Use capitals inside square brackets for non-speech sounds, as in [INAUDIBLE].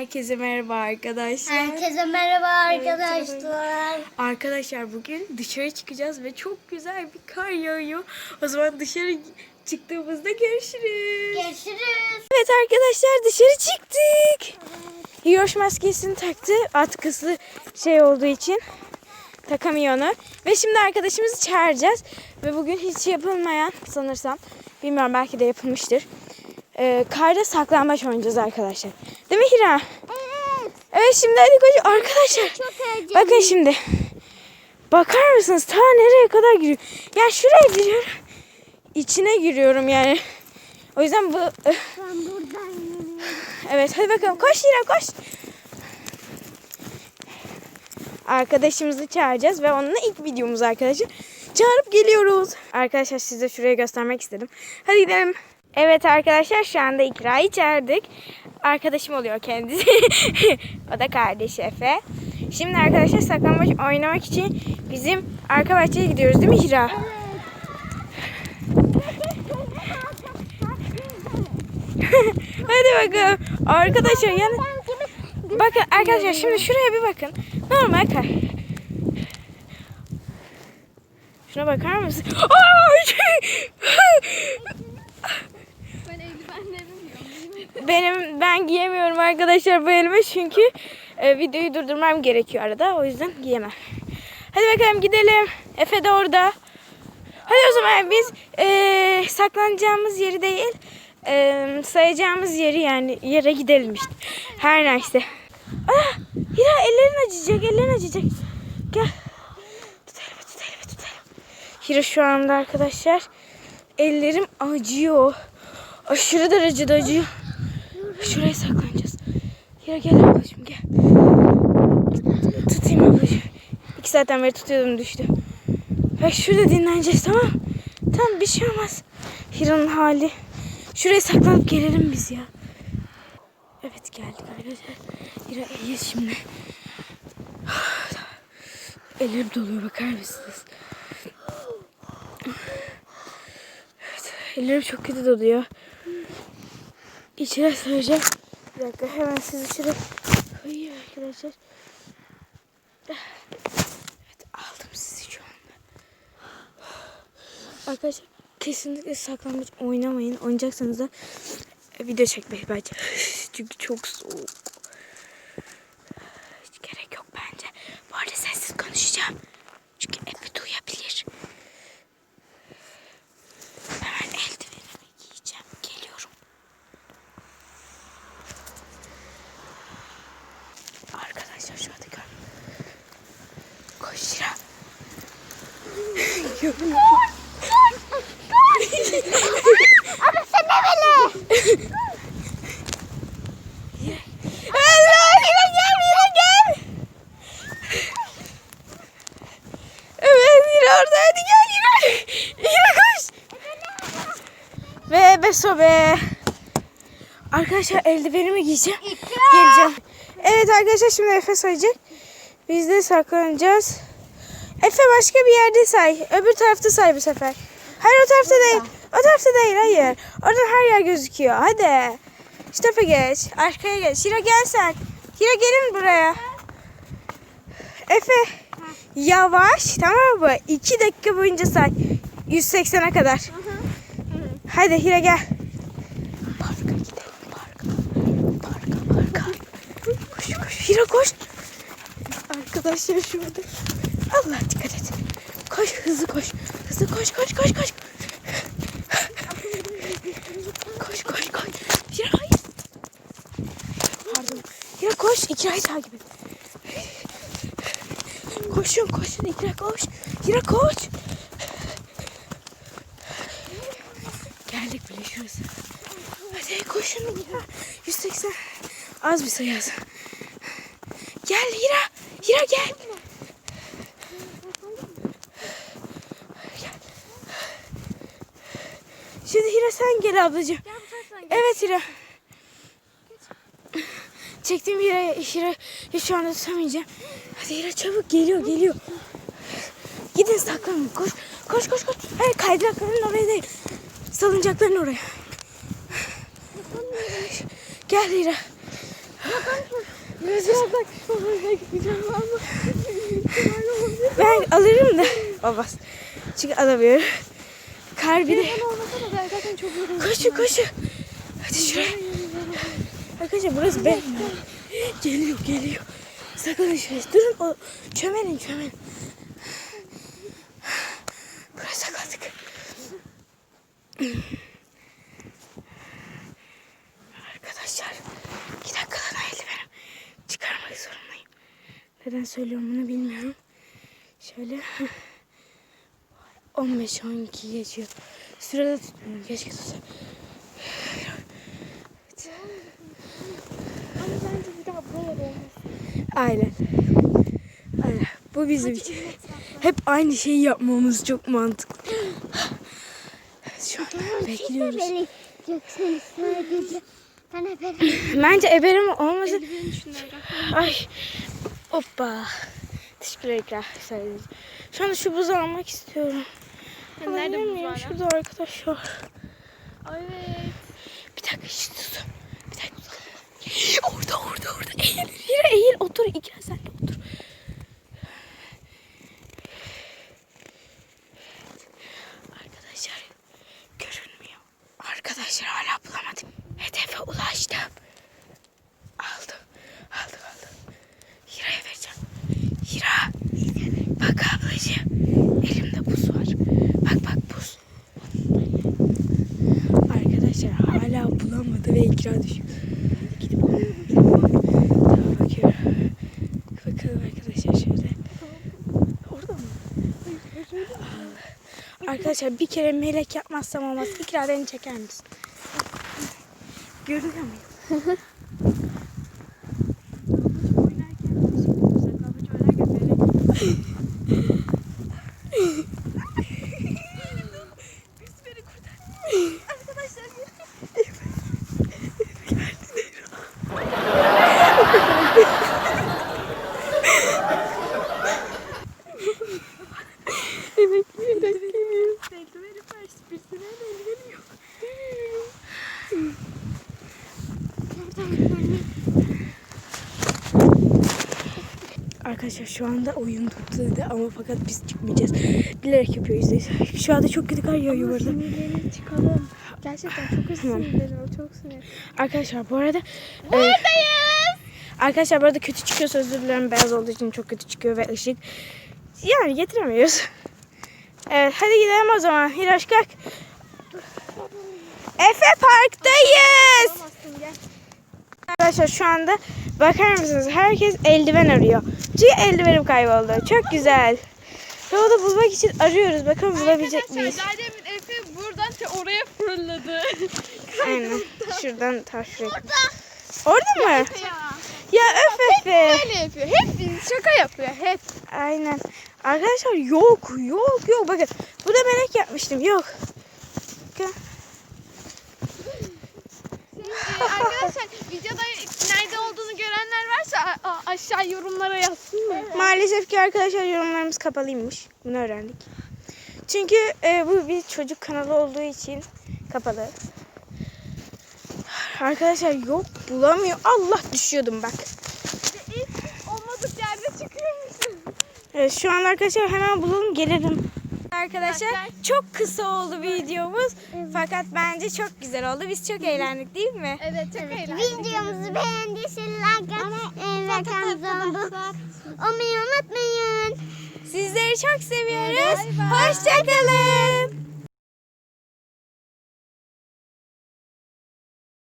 Herkese merhaba arkadaşlar. Herkese merhaba arkadaşlar. Arkadaşlar bugün dışarı çıkacağız ve çok güzel bir kar yağıyor. O zaman dışarı çıktığımızda görüşürüz. Görüşürüz. Evet arkadaşlar dışarı çıktık. Hiroş maskesini taktı. Atkısı şey olduğu için takamıyor onu. Ve şimdi arkadaşımızı çağıracağız. Ve bugün hiç yapılmayan sanırsam bilmiyorum belki de yapılmıştır. Ee, karda saklambaç oynayacağız arkadaşlar. Değil mi Hira? Evet. Evet şimdi hadi koş arkadaşlar. Çok heyecanlıyım. Bakın şimdi. Bakar mısınız? Ta nereye kadar giriyor? Ya şuraya giriyorum. İçine giriyorum yani. O yüzden bu... Ben buradan. Evet hadi bakalım. Koş Hira koş. Arkadaşımızı çağıracağız ve onunla ilk videomuz arkadaşlar. Çağırıp geliyoruz. Arkadaşlar size şurayı göstermek istedim. Hadi gidelim. Evet arkadaşlar şu anda İkra'yı çağırdık. Arkadaşım oluyor kendisi. [LAUGHS] o da kardeş Efe. Şimdi arkadaşlar saklambaç oynamak için bizim arka bahçeye gidiyoruz değil mi Hira? [LAUGHS] Hadi bakalım. Arkadaşlar yani bakın arkadaşlar şimdi şuraya bir bakın. Normal kar. Şuna bakar mısın? Ay! Benim ben giyemiyorum arkadaşlar bu elime çünkü e, videoyu durdurmam gerekiyor arada. O yüzden giyemem. Hadi bakalım gidelim. Efe de orada. Hadi o zaman biz e, saklanacağımız yeri değil e, sayacağımız yeri yani yere gidelim işte. Her neyse. Aa, Hira ellerin acıyacak ellerin acıyacak. Gel. Tut elimi tut. Hira şu anda arkadaşlar ellerim acıyor. Aşırı derecede acıyor. Şuraya saklanacağız. Hira gel ablacığım gel. Tutayım ablacığım. İki saatten beri tutuyordum düştü. Ve şurada dinleneceğiz tamam? Tamam bir şey olmaz. Hira'nın hali. Şuraya saklanıp gelelim biz ya. Evet geldik arkadaşlar. Hira iyiyiz şimdi. Ellerim doluyor bakar mısınız? Evet, ellerim çok kötü doluyor. İçine söyleyeceğim. Bir dakika hemen sizi içeri koyayım arkadaşlar. Evet aldım sizi şu anda. Arkadaşlar kesinlikle saklambaç oynamayın. Oynayacaksanız da video çekmeyin bence. [LAUGHS] Çünkü çok soğuk. Hiç gerek yok bence. Bu arada sessiz konuşacağım. Çünkü Efe duyabilir. Hemen eldivenimi giyeceğim. Geliyorum. Arkadaşlar şu anda gör. Koş Şira. Görün. Ama sen ne böyle? Koş. Ve beso be. Arkadaşlar eldivenimi giyeceğim. Geleceğim. Evet arkadaşlar şimdi Efe sayacak. Biz de saklanacağız. Efe başka bir yerde say. Öbür tarafta say bu sefer. Hayır o tarafta değil. O tarafta değil hayır. Oradan her yer gözüküyor. Hadi. Şu tarafa geç. Arkaya geç. Hira gel sen. Hira gelin buraya. Efe. Yavaş tamam mı? İki dakika boyunca say. 180'e kadar. Hadi Hira gel. Parka gidelim parka. Parka parka. Koş koş Hira koş. Arkadaşlar şurada. Allah dikkat et. Koş hızlı koş. Hızlı koş koş koş koş. Koş koş koş. Hira hayır. Pardon. Hira koş. İkra'yı takip et. Koşun koşun İkra koş. Hira koş. Geldik bile şurası. Hadi koşun Hira. 180. Az bir sayı az. Gel Hira. Hira gel. Şimdi Hira sen gel ablacığım. Evet Hira. Çektiğim Hira, Hira şu anda tutamayacağım. Hadi Hira çabuk geliyor geliyor. Gidin saklanın koş. Koş koş koş. Hayır kaydırakların oraya değil. Salıncakların oraya. Gel Hira. Ben alırım da. Babas. Çünkü alamıyorum. Kar bir de. Ben olmasa da ben zaten çok yoruldum. Koşun koşun. Hadi şuraya. Arkadaşlar burası ben. Geliyor geliyor. Sakın şuraya. Durun o çömelin çömelin. Buraya saklandık. Arkadaşlar iki dakikadan eldivenim çıkarmak zorundayım. Neden söylüyorum bunu bilmiyorum. Şöyle 15-12 geçiyor. Sürede tutmuyorum. Keşke tutsa. Ama bence bir daha böyle olmasın. Aynen. Aynen. Bu bizim için. Hep aynı şeyi yapmamız çok mantıklı. Şu an bekliyoruz. Bence eberim olmasın. Ay. Hoppa. Teşekkürler sadece. Şu anda şu buzu almak istiyorum. Nerede buz miyim? var? Şurada arkadaşlar. Evet. Bir dakika işte sus. Bir dakika. Orada orada orada. Eğil. Yürü eğil. Otur. İkra sen de otur. Arkadaşlar görünmüyor. Arkadaşlar hala bulamadım. Hedefe ulaştım. Aldım. Aldım aldım. Hira'ya vereceğim. Hira. Bak ablacığım. Elimde buz var. Bak bak buz. Arkadaşlar hala düşüyor. Gidip bakıyorum. Bakalım arkadaşlar şöyle. Orada mı? Arkadaşlar bir kere melek yapmazsam olmaz. İkra beni çeker misin? Görüyor muyum? Evet, bir dakika. Eldiveni var. Birisine eldiveni yok. [LAUGHS] Arkadaşlar şu anda oyun tutuldu ama fakat biz çıkmayacağız. Bilerek yapıyor yüzde yüz. Şu anda çok kötü kar yağıyor burada. Sinirlerim çıkalım. Gerçekten çok Tamam. sinirlerim. Çok sinir. Arkadaşlar bu arada... Buradayız. arkadaşlar bu arada kötü çıkıyorsa özür dilerim. Beyaz olduğu için çok kötü çıkıyor ve ışık. Yani getiremiyoruz. Evet hadi gidelim o zaman. Hiroş kalk. Efe Park'tayız. Gel. Arkadaşlar şu anda bakar mısınız? Herkes eldiven arıyor. Çünkü eldivenim kayboldu. Çok güzel. Yolda bulmak için arıyoruz. Bakalım bulabilecek miyiz? Daha demin Efe buradan te oraya fırladı. [LAUGHS] Aynen. Şuradan ta şuraya. Orada mı? ya. Öf Efe. Böyle yapıyor. Hep şaka yapıyor. Hep. Aynen. Arkadaşlar yok yok yok. Bakın burada melek yapmıştım. Yok. Bakın. Arkadaşlar videoda nerede olduğunu görenler varsa aşağı yorumlara yazsınlar. Maalesef ki arkadaşlar yorumlarımız kapalıymış. Bunu öğrendik. Çünkü e, bu bir çocuk kanalı olduğu için kapalı. Arkadaşlar yok bulamıyor. Allah düşüyordum bak. İlk olmadık yerde çıkıyormuşsun. Evet, şu an arkadaşlar hemen bulalım gelelim. Arkadaşlar çok kısa oldu videomuz. Fakat bence çok güzel oldu. Biz çok eğlendik değil mi? Evet çok eğlenceli. Videomuzu beğendiyseniz like ve kanalımıza olmayı unutmayın. Sizleri çok seviyoruz. Hoşçakalın.